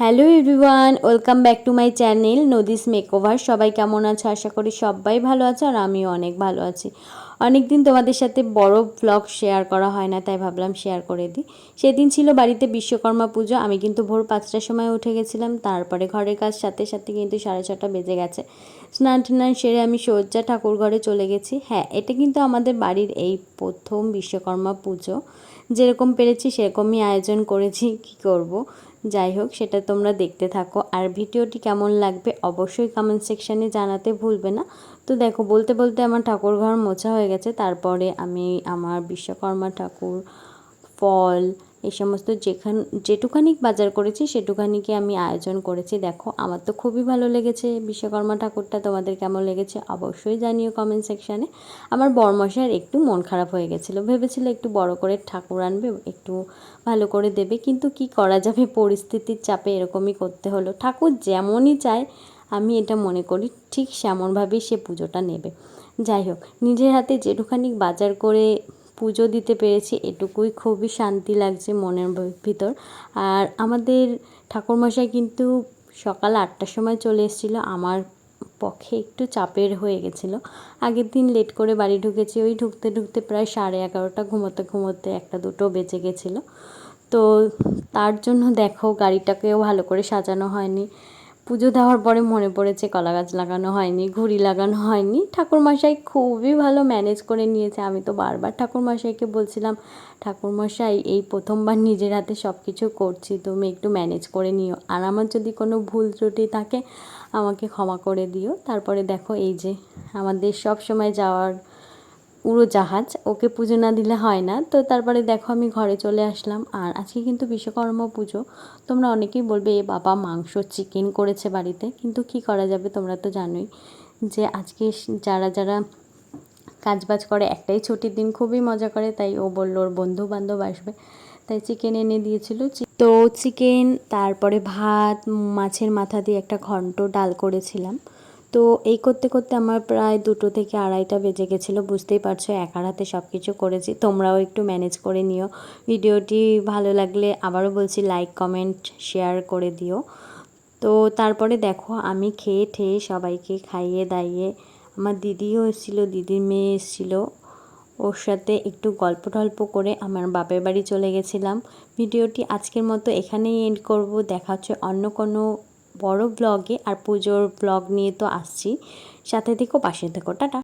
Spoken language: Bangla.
Hello everyone, welcome back to my channel Nodi's makeover. সবাই কেমন আছো? আশা করি সবাই ভালো আছো আর আমিও অনেক ভালো আছি। অনেক দিন তোমাদের সাথে বড় ব্লগ শেয়ার করা হয় না, তাই ভাবলাম শেয়ার করে দিই। সেদিন ছিল বাড়িতে বিশ্বকর্মা পুজো, আমি কিন্তু ভোর পাঁচটার সময় উঠে গেছিলাম। তারপরে ঘরের কাজ সাথে সাথে কিন্তু সাড়ে ছটা বেজে গেছে। স্নান টান সেরে আমি সজ্জা ঠাকুর ঘরে চলে গেছি। হ্যাঁ এটা কিন্তু আমাদের বাড়ির এই প্রথম বিশ্বকর্মা পুজো। যেরকম পেরেছি সেরকমই আয়োজন করেছি, কি করব? যাই হোক, সেটা তোমরা দেখতে থাকো। আর ভিডিওটি কেমন লাগবে অবশ্যই কমেন্ট সেকশানে জানাতে ভুলবে না। তো দেখো, বলতে বলতে আমার ঠাকুর ঘর মোছা হয়ে গেছে। তারপরে আমি আমার বিশ্বকর্মা ঠাকুর ফল এই সমস্ত যেখান যেটুখানি বাজার করেছি সেটুখানিকে আমি আয়োজন করেছি। দেখো, আমার তো খুবই ভালো লেগেছে। বিশ্বকর্মা ঠাকুরটা তোমাদের কেমন লেগেছে অবশ্যই জানিও কমেন্ট সেকশানে আমার বরমশাইয়ের একটু মন খারাপ হয়ে গেছিল। ভেবেছিল একটু বড় করে ঠাকুর আনবে, একটু ভালো করে দেবে। কিন্তু কি করা যাবে? পরিস্থিতির চাপে এরকমই করতে হলো। ঠাকুর যেমনই চায়, আমি এটা মনে করি, ঠিক সেমনভাবেই সে পুজোটা নেবে। যাই হোক, নিজের হাতে যেটুখানি বাজার করে পুজো দিতে পেরেছি, এটুকুই খুবই শান্তি লাগছে মনের ভিতর। আর আমাদের ঠাকুরমশাই কিন্তু সকাল আটটার সময় চলে এসেছিল, আমার পক্ষে একটু চাপের হয়ে গেছিল। আগের দিন লেট করে বাড়ি ঢুকেছি, ওই ঢুকতে ঢুকতে প্রায় সাড়ে এগারোটা, ঘুমোতে ঘুমোতে একটা দুটো বেঁচে গেছিল। তো তার জন্য দেখো, গাড়িটাকেও ভালো করে সাজানো হয়নি। পুজো দেওয়ার পরে মনে পড়েছে কলা গাছ লাগানো হয়নি, ঘুড়ি লাগানো হয়নি। ঠাকুরমশাই খুবই ভালো ম্যানেজ করে নিয়েছে। আমি তো বারবার ঠাকুরমশাইকে বলছিলাম, ঠাকুরমশাই, এই প্রথমবার নিজের হাতে সব কিছু করছি, তুমি একটু ম্যানেজ করে নিও। আর আমার যদি কোনো ভুল ত্রুটি থাকে, আমাকে ক্ষমা করে দিও। তারপরে দেখো এই যে, আমাদের সব সময় যাওয়ার উড়োজাহাজ ওকে পুজো না দিলে হয় না। তো তারপরে দেখো আমি ঘরে চলে আসলাম। আর আজকে কিন্তু বিশ্বকর্মা পুজো। তোমরা অনেকেই বলবে, এ বাবা, মাংস চিকেন করেছে বাড়িতে। কিন্তু কি করা যাবে তোমরা তো জানোই যে আজকে যারা যারা কাজবাজ করে, একটাই ছুটির দিন খুবই মজা করে। তাই ও বলল, ওর বন্ধু বান্ধব আসবে। তাই চিকেন এনে দিয়েছিল। তো চিকেন, তারপরে ভাত, মাছের মাথা দিয়ে একটা ঘন্ট ডাল করেছিলাম। তো এই করতে করতে আমার প্রায় দুটো থেকে আড়াইটা বেজে গেছিল, বুঝতেই পারছ, একার হাতে সব কিছু করেছি। তোমরাও একটু ম্যানেজ করে নিও। ভিডিওটি ভালো লাগলে আবারও বলছি লাইক কমেন্ট শেয়ার করে দিও। তো তারপরে দেখো, আমি খেয়ে ঠেয়ে সবাইকে খাইয়ে দাইয়ে, আমার দিদিও এসেছিল, দিদির মেয়ে এসেছিল। ওর সাথে একটু গল্প টল্প করে আমার বাপের বাড়ি চলে গেছিলাম। ভিডিওটি আজকের মতো এখানেই এন্ড করব। দেখা হচ্ছে অন্য কোনো বড় ব্লগে আর পুজোর ব্লগ নিয়ে তো আসছি। সাথে থেকেও পাশে থেকো টাটা।